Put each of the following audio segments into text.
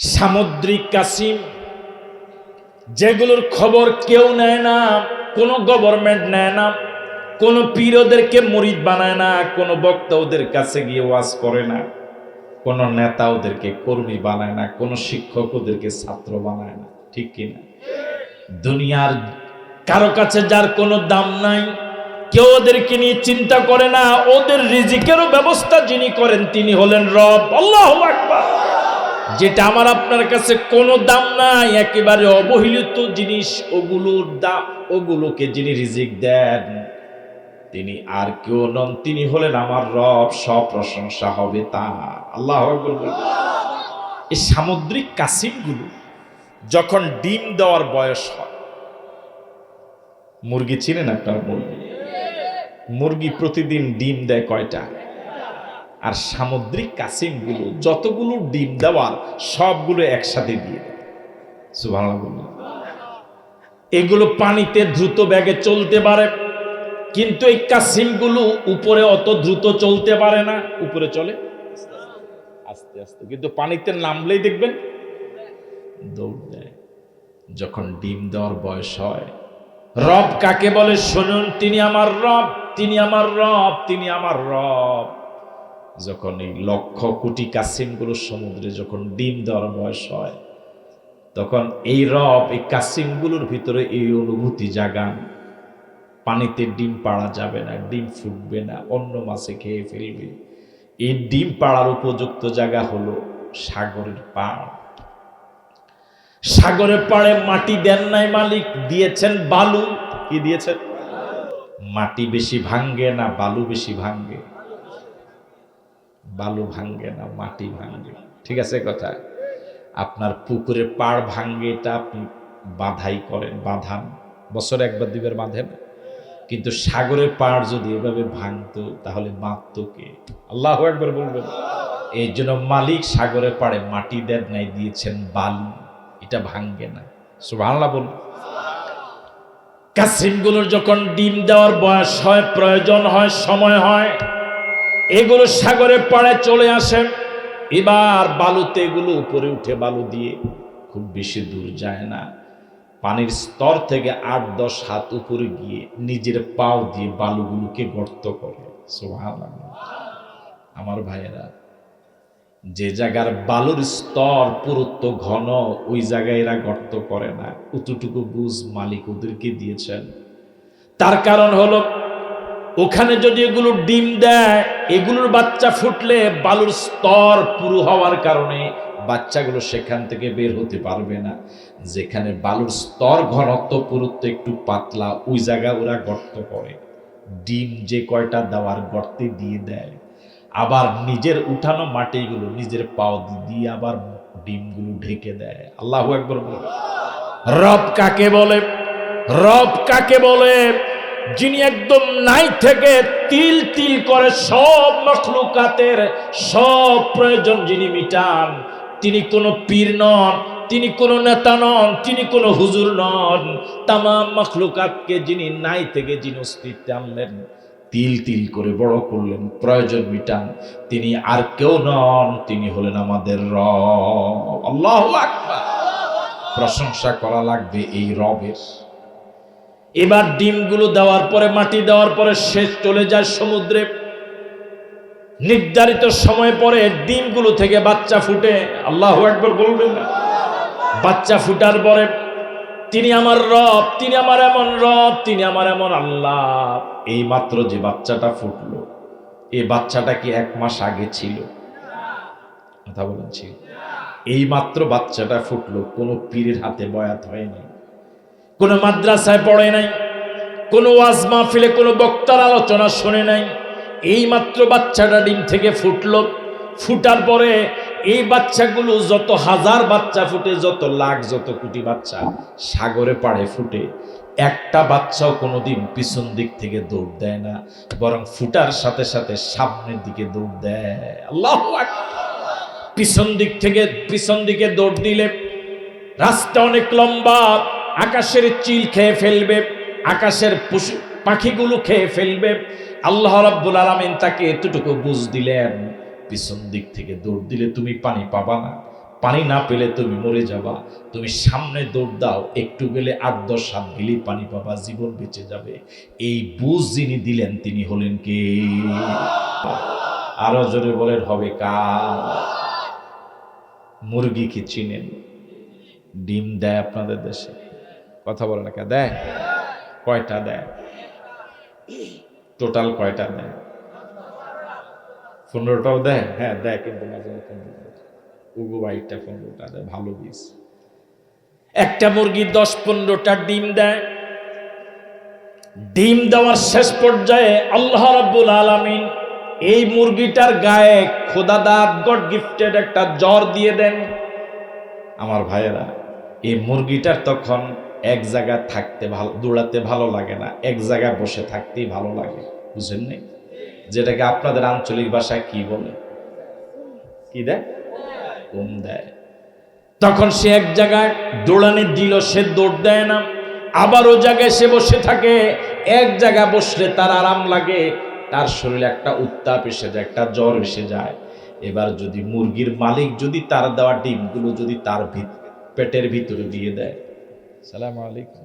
সামুদ্রিক কাসিম, যেগুলোর খবর কেউ নেয় না, কোনো গভর্নমেন্ট নেয় না, কোনো পীর ওদেরকে মরিদ বানায় না, কোনো বক্তা ওদের কাছে গিয়ে ওয়াজ করে না, কোনো নেতা ওদেরকে কর্মী বানায় না, কোনো শিক্ষক ওদেরকে ছাত্র বানায় না, ঠিক কিনা দুনিয়ার কারও কাছে যার কোনো দাম নাই, কেউ ওদেরকে নিয়ে চিন্তা করে না, ওদের রিজিকেরও ব্যবস্থা যিনি করেন তিনি হলেন রব, আল্লাহ আকবার। যেটা আমার আপনার কাছে কোনো দাম নাই, একেবারে অবহেলিত জিনিস ওগুলোর দাম, ওগুলোকে যিনি রিজিক দেন, তিনি আর কেউ নন, তিনি হলেন আমার রব সব প্রশংসা হবে তা আল্লাহ এই সামুদ্রিক কাসিমগুলো যখন ডিম দেওয়ার বয়স হয়, মুরগি চিনেন আপনার মুরগি? মুরগি প্রতিদিন ডিম দেয় কয়টা? আর সামুদ্রিক কাসিমগুলো, যতগুলো ডিম দেওয়ার, সবগুলো একসাথে দিয়ে এগুলো পানিতে দ্রুত ব্যাগে চলতে পারে, কিন্তু এই কাসিমগুলো উপরে অত দ্রুত চলতে পারে না। উপরে চলে? আস্তে আস্তে। কিন্তু পানিতে নামলেই দেখবেন দৌড় দেয়। যখন ডিম দেওয়ার বয়স হয়, রব কাকে বলে? শুনুন, তিনি আমার রব, তিনি আমার রব, তিনি আমার রব। যখন এই লক্ষ কোটি কাসিমগুলো সমুদ্রে যখন ডিম দেওয়ার বয়স হয়, তখন এই রব এই কাসিমগুলোর ভিতরে এই অনুভূতি জাগান। পানিতে ডিম পাড়া যাবে না, ডিম ফুটবে না, অন্য মাছে খেয়ে ফেলবে। এই ডিম পাড়ার উপযুক্ত জায়গা হলো সাগরের পাড়। সাগরের পাড়ে মাটি দেন নাই মালিক, দিয়েছেন বালু। কি দিয়েছেন? মাটি বেশি ভাঙ্গে না বালু বেশি ভাঙ্গে বালু ভাঙ্গে না, মাটি ভাঙ্গে ঠিক আছে কথা? আপনার পুকুরের পাড় ভাঙ্গে এটা আপনি বাধাই করেন, বাঁধান। বছরে একবার দিবের বাঁধেন কিন্তু সাগরের পাড় যদি এভাবে ভাঙতো, তাহলে বাঁধতো কে? আল্লাহ একবার বলবেন। এই জন্য মালিক সাগরের পাড়ে মাটি দেন নাই, দিয়েছেন বালু। এটা ভাঙ্গে না। সুবহানাল্লাহ বলুন। কাসিমগুলোর যখন ডিম দেওয়ার বয়স হয়, প্রয়োজন হয়, সময় হয় এগুলো সাগরে পাড়ে চলে আসে। এবার বালুতে এগুলো উপরে উঠে বালু দিয়ে খুব বেশি দূর যায় না। পানির স্তর থেকে আট, দশ হাত উপরে গিয়ে নিজের পাও দিয়ে বালুগুলোকে গর্ত করে। আমার ভাইয়েরা, যে জায়গার বালুর স্তর পুরুত্ব ঘন, ওই জায়গায় এরা গর্ত করে না। অতটুকু বুঝ মালিক ওদেরকে দিয়েছেন। তার কারণ হলো ওখানে যদি এগুলো ডিম দেয়, এগুলোর বাচ্চা ফুটলে বালুর স্তর পুরু হওয়ার কারণে বাচ্চাগুলো সেখান থেকে বের হতে পারবে না। যেখানে বালুর স্তর ঘনত্ব পুরুত্ব একটু পাতলা, ওই জায়গায় ওরা গর্ত করে। ডিম যে কয়টা দেওয়ার গর্তে দিয়ে দেয়। আবার নিজের উঠানো মাটিগুলো নিজের পাও দিয়ে আবার ডিমগুলো ঢেকে দেয়। আল্লাহ একবার বলে। রব কাকে বলে? রব কাকে বলে? যিনি একদম নাই থেকে তিল তিল করে সব মখলুকাতের সব প্রয়োজন যিনি মিটান, তিনি কোনো পীর নন, তিনি কোনো নেতা নন, তিনি কোনো হুজুর নন। তাম মখলুকাতকে যিনি নাই থেকে যিনি অস্তিত্বে আনলেন, তিল তিল করে বড় করলেন, প্রয়োজন মিটান, তিনি আর কেউ নন, তিনি হলেন আমাদের রব। আল্লাহ প্রশংসা করা লাগবে এই রবের। এবার ডিমগুলো দেওয়ার পরে, মাটি দেওয়ার পরে শেষ চলে যায় সমুদ্রে। নির্ধারিত সময় পরে ডিমগুলো থেকে বাচ্চা ফুটে। আল্লাহ একবার বলবেন না। বাচ্চা ফুটার পরে তিনি আমার রব, তিনি আমার এমন রব, তিনি আমার এমন আল্লাহ। এই মাত্র যে বাচ্চাটা ফুটলো এই বাচ্চাটা কি এক মাস আগে ছিল? কথা বলেন ছিল এই মাত্র বাচ্চাটা ফুটলো, কোনো পীরের হাতে বয়াত হয়নি। কোনো মাদ্রাসায় পড়ে নাই, কোনো ওয়াজ মাহফিলে কোনো বক্তার আলোচনা শোনে নাই। এই মাত্র বাচ্চাটা ডিম থেকে ফুটলো। ফুটার পরে এই বাচ্চাগুলো যত হাজার বাচ্চা ফুটে, যত লাখ, যত কোটি বাচ্চা সাগরে পাড়ে ফুটে, একটা বাচ্চাও কোনোদিন পিছন দিক থেকে দৌড় দেয় না, বরং ফুটার সাথে সাথে সামনের দিকে দৌড় দেয়। আল্লাহ পিছন দিক থেকে, পিছন দিকে দৌড় দিলে রাস্তা অনেক লম্বা আকাশের চিল খেয়ে ফেলবে, আকাশের পশু পাখিগুলো খেয়ে ফেলবে। আল্লাহ রাব্বুল আলামিন তাকে এতটুকু বুঝ দিলেন, পিছন দিক থেকে দৌড় দিলে তুমি পানি পাবা না। পানি না পেলে তুমি মরে যাবা। তুমি সামনে দৌড় দাও, একটু গেলে আট দশ সাত গেলেই পানি পাবা, জীবন বেঁচে যাবে। এই বুঝ যিনি দিলেন, তিনি হলেন কে? আরও জোরে বলেন, হবে কার? মুরগি কি চিনেন? ডিম দেয় আপনাদের দেশে? কথা বলে না কে দেয়। কয়টা দেয়? টোটাল কয়টা দেয়? পনেরোটাও দেয়? হ্যাঁ দেয় কিন্তু মাঝে পনেরোটা উগু বাইটটা পনেরোটা দেয়, ভালো বীজ। একটা মুরগি দশ পনেরোটা ডিম দেয়। ডিম দেওয়ার শেষ পর্যায়ে আল্লাহ রাব্বুল আলামিন এই মুরগিটার গায়ে খোদাদার গড গিফটেড একটা জ্বর দিয়ে দেন। আমার ভাইয়েরা, এই মুরগিটার তখন এক জায়গায় থাকতে ভালো, দৌড়াতে ভালো লাগে না, এক জায়গায় বসে থাকতেই ভালো লাগে, বুঝেন নাই? যেটাকে আপনাদের আঞ্চলিক ভাষায় কি বলে? কি দেয়? দেয়। তখন সে এক জায়গায় দৌড়ানি দিল, সে দৌড় দেয় না। আবার ও জায়গায় সে বসে থাকে, এক জায়গায় বসলে তার আরাম লাগে, তার শরীরে একটা উত্তাপ এসে যায়, একটা জ্বর এসে যায়। এবার যদি মুরগির মালিক যদি তার দেওয়া ডিমগুলো যদি তার পেটের ভিতরে দিয়ে দেয় সালাম আলাইকুম।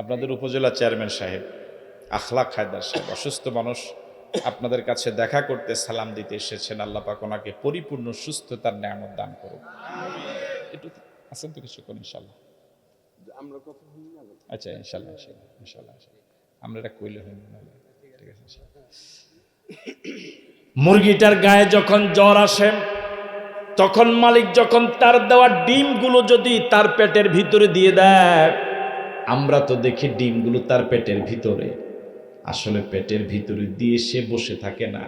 আপনাদের উপজেলা চেয়ারম্যান সাহেব, আখলাক হায়দার সাহেব, অসুস্থ মানুষ, আপনাদের কাছে দেখা করতে সালাম দিতে এসেছেন। আল্লাহ পাক ওনাকে পরিপূর্ণ সুস্থতার নিয়ামত দান করুন একটু আছেন তো করুন ইনশাল্লাহ আচ্ছা ইনশাল্লাহ ইনশাল্লাহ। আমরা এটা কইলে ঠিক আছে মুরগিটার গায়ে যখন জ্বর আসে, তখন মালিক যখন তার দেওয়া ডিমগুলো যদি তার পেটের ভিতরে দিয়ে দেয়, আমরা তো দেখি ডিমগুলো তার পেটের ভিতরে। আসলে পেটের ভিতরে দিয়ে সে বসে থাকে না।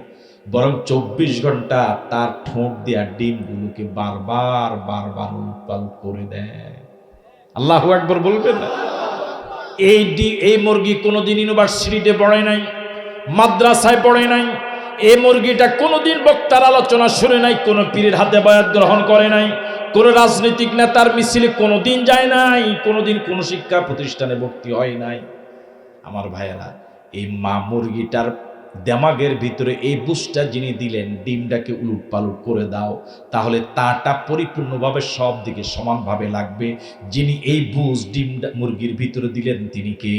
বরং চব্বিশ ঘণ্টা তার ঠোঁট দেওয়া ডিমগুলোকে বারবার বারবার উৎপাদ করে দেয়। আল্লাহ একবার বলবেন? না এই ডি, এই মুরগি কোনোদিন ইউনিভার্সিটিতে পড়ে নাই, মাদ্রাসায় পড়ে নাই, এই মুরগিটা কোনোদিন বক্তার আলোচনা শুনে নাই, কোনো পীরের হাতে বয়াত গ্রহণ করে নাই, কোনো রাজনৈতিক নেতার মিছিলে কোনোদিন যায় নাই, কোনোদিন কোনো শিক্ষা প্রতিষ্ঠানে ভর্তি হয় নাই। আমার ভাইয়েরা, এই মা মুরগিটার দেমাগের ভিতরে এই বুসটা যিনি দিলেন, ডিমটাকে উলুট পালুট করে দাও, তাহলে তাটা পরিপূর্ণভাবে সব দিকে সমানভাবে লাগবে। যিনি এই বুঝ ডিমটা মুরগির ভিতরে দিলেন, তিনি কে?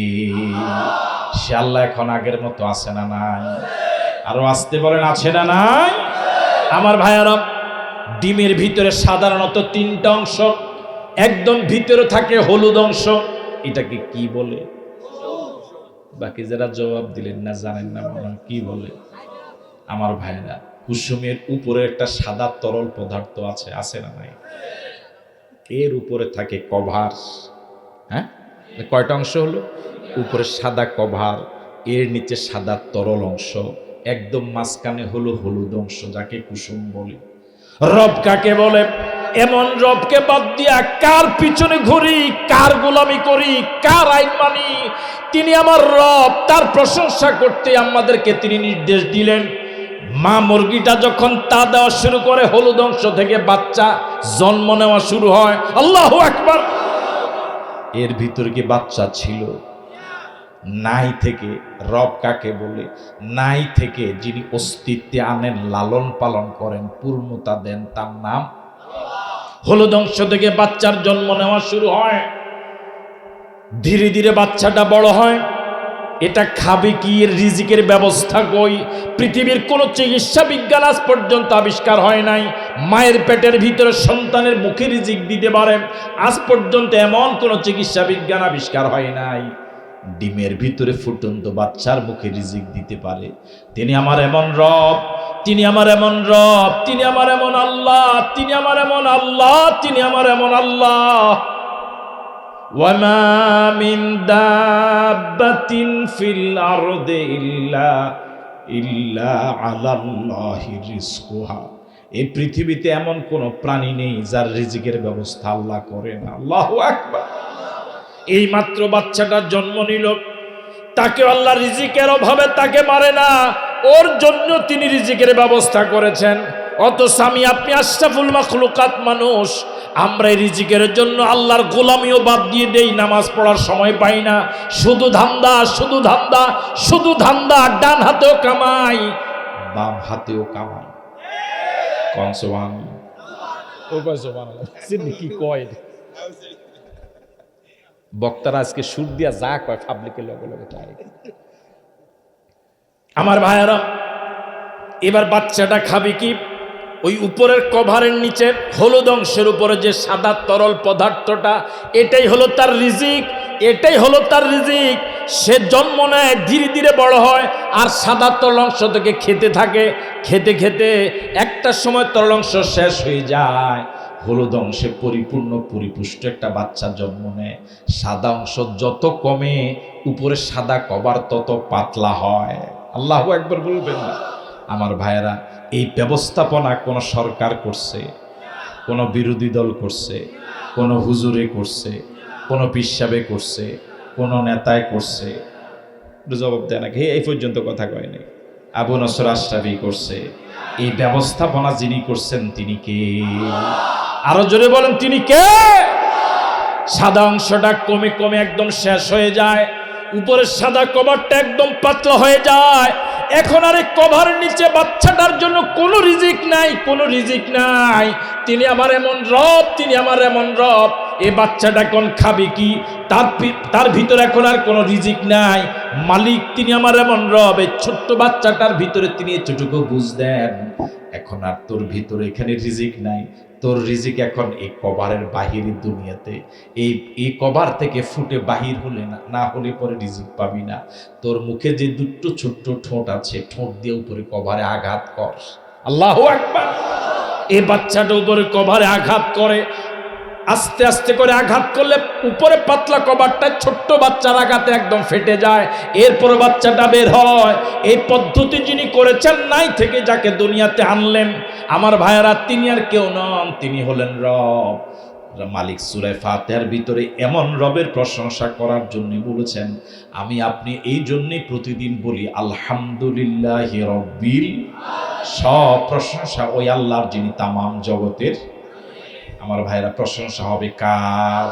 সে আল্লাহ এখন আগের মতো আছে না নাই? আরও আসতে বলেন, আছে না নাই? আমার ভাইয়ারা, ডিমের ভিতরে সাধারণত তিনটা অংশ, একদম ভিতরে থাকে হলুদ অংশ, এটাকে কি বলে? বাকি যারা জবাব দিলেন না, জানেন না মনে কি বলে? আমার ভাইরা, কুসুমের উপরে একটা সাদা তরল পদার্থ আছে আছে না নাই? এর উপরে থাকে কভার। হ্যাঁ? কয়টা অংশ হলো? উপরে সাদা কভার, এর নিচে সাদা তরল অংশ, একদম মাঝখানে হলো হলুদ অংশ, যাকে কুসুম বলে। রব কাকে বলে? এমন রবকে বাদ দিয়া কার পিছনে ঘুরি, কার গোলামি করি, কার আইন মানি? তিনি আমার রব, তার প্রশংসা করতে আমাদেরকে তিনি নির্দেশ দিলেন। মা মুরগিটা যখন তা দেওয়া শুরু করে, হলুদ অংশ থেকে বাচ্চা জন্ম নেওয়া শুরু হয়। আল্লাহ একবার এর ভিতরে কি বাচ্চা ছিল? নাই থেকে রব কাকে বলে? নাই থেকে যিনি অস্তিত্বে আনেন, লালন পালন করেন, পূর্ণতা দেন, তার নাম হলুদ অংশ থেকে বাচ্চার জন্ম নেওয়া শুরু হয়। ধীরে ধীরে বাচ্চাটা বড় হয়। এটা খাবে কি রিজিকের ব্যবস্থা কই? পৃথিবীর কোনো চিকিৎসা বিজ্ঞান আজ পর্যন্ত আবিষ্কার হয় নাই। মায়ের পেটের ভিতরে সন্তানের মুখে রিজিক দিতে পারে। আজ পর্যন্ত এমন কোনো চিকিৎসা বিজ্ঞান আবিষ্কার হয় নাই। ডিমের ভিতরে ফুটন্ত বাচ্চার মুখে রিজিক দিতে পারে। তিনি আমার এমন রব তিনি আমার এমন রব তিনি আমার এমন আল্লাহ তিনি আমার এমন আল্লাহ তিনি আমার এমন আল্লাহ وما من دابة في الأرض إلا إلا على الله رزقها এই পৃথিবীতে এমন কোন প্রাণী নেই যার রিজিকের ব্যবস্থা আল্লাহ করেন আল্লাহ আকবার এই মাত্র বাচ্চাটার জন্ম নিল তাকে আল্লাহ রিজিকের অভাবে তাকে মারে না ওর জন্য তিনি রিজিকের ব্যবস্থা করেছেন। অত স্বামী আপনি আশরাফুল মাখলুকাত মানুষ আমরা এই রিজিকের জন্য আল্লাহর গোলামিও বাদ দিয়ে দেই নামাজ পড়ার সময় পাই না। শুধু ধান্দা শুধু ধান্দা শুধু ধান্দা ডান হাতেও কামাই বাম হাতেও কামাই। কনসোবান কি কয় বক্তারা আজকে সুর দিয়া যা কয় পাবলিকের লগে লগে তাই। আমার ভাইয়ারা, এবার বাচ্চাটা খাবে কি? ওই উপরের কভারের নিচে হলুদ অংশের উপরে যে সাদা তরল পদার্থটা, এটাই হলো তার রিজিক, এটাই হলো তার রিজিক। সে জন্ম নেয়, ধীরে ধীরে বড় হয়, আর সাদা তরল অংশ থেকে খেতে থাকে। খেতে খেতে একটা সময় তরল অংশ শেষ হয়ে যায়। হলুদ অংশে পরিপূর্ণ, পরিপুষ্ট একটা বাচ্চা জন্ম নেয়। সাদা অংশ যত কমে, উপরে সাদা কভার তত পাতলা হয়। আল্লাহ একবার বলবেন না। আমার ভাইয়েরা, এই ব্যবস্থাপনা কোনো সরকার করছে, কোনো বিরোধী দল করছে, কোনো হুজুরে করছে, কোনো পিসাবে করছে, কোনো নেতায় করছে? জবাব দেয় নাকি এই পর্যন্ত কথা কয়নি আবু নসর আশরাফি করছে। এই ব্যবস্থাপনা যিনি করছেন, তিনি কে? আরও জোরে বলেন, তিনি কে? সাদা অংশটা কমে কমে একদম শেষ হয়ে যায়। উপরের সাদা কভারটা একদম পাতলা হয়ে যায়। এখন আর কভারের নিচে বাচ্চাটার জন্য কোনো রিজিক নাই, কোনো রিজিক নাই। তিনি আমার এমন রব, তিনি আমার এমন রব। এ বাচ্চাটা এখন খাবে কি? তার তার ভিতরে এখন আর কোনো রিজিক নাই। মালিক, তিনি আমার এমন রব। এই ছোট্ট বাচ্চাটার ভিতরে তিনি এতটুকু বুঝ দেন এখন আর তোর ভিতরে এখানে রিজিক নাই। তোর রিজিক এখন এই কভারের বাহিরের দুনিয়াতে। এই এই কভার থেকে ফুটে বাহির হলে না না হলে পরে রিজিক পাবি না। তোর মুখে যে দুটো ছোট্ট ঠোঁট আছে, ঠোঁট দিয়ে উপরে কভারে আঘাত কর। আল্লাহ একবার এই বাচ্চাটা উপরে কভারে আঘাত করে। আস্তে আস্তে করে আঘাত করলে উপরে পাতলা কভারটা ছোট্ট বাচ্চার আঘাতে একদম ফেটে যায়। এরপর বাচ্চাটা বের হয়। এই পদ্ধতি যিনি করেছেন, নাই থেকে যাকে দুনিয়াতে আনলেন আমার ভাইয়েরা, তিনি আর কেউ নন, তিনি হলেন রব। মালিক সুরায় ফাতেহার ভিতরে এমন রবের প্রশংসা করার জন্য বলেছেন, আমি আপনি এই জন্যই প্রতিদিন বলি, আলহামদুলিল্লাহ রব্বিল সব প্রশংসা ওই আল্লাহর যিনি তামাম জগতের। আমার ভাইরা প্রশংসা হবে কার?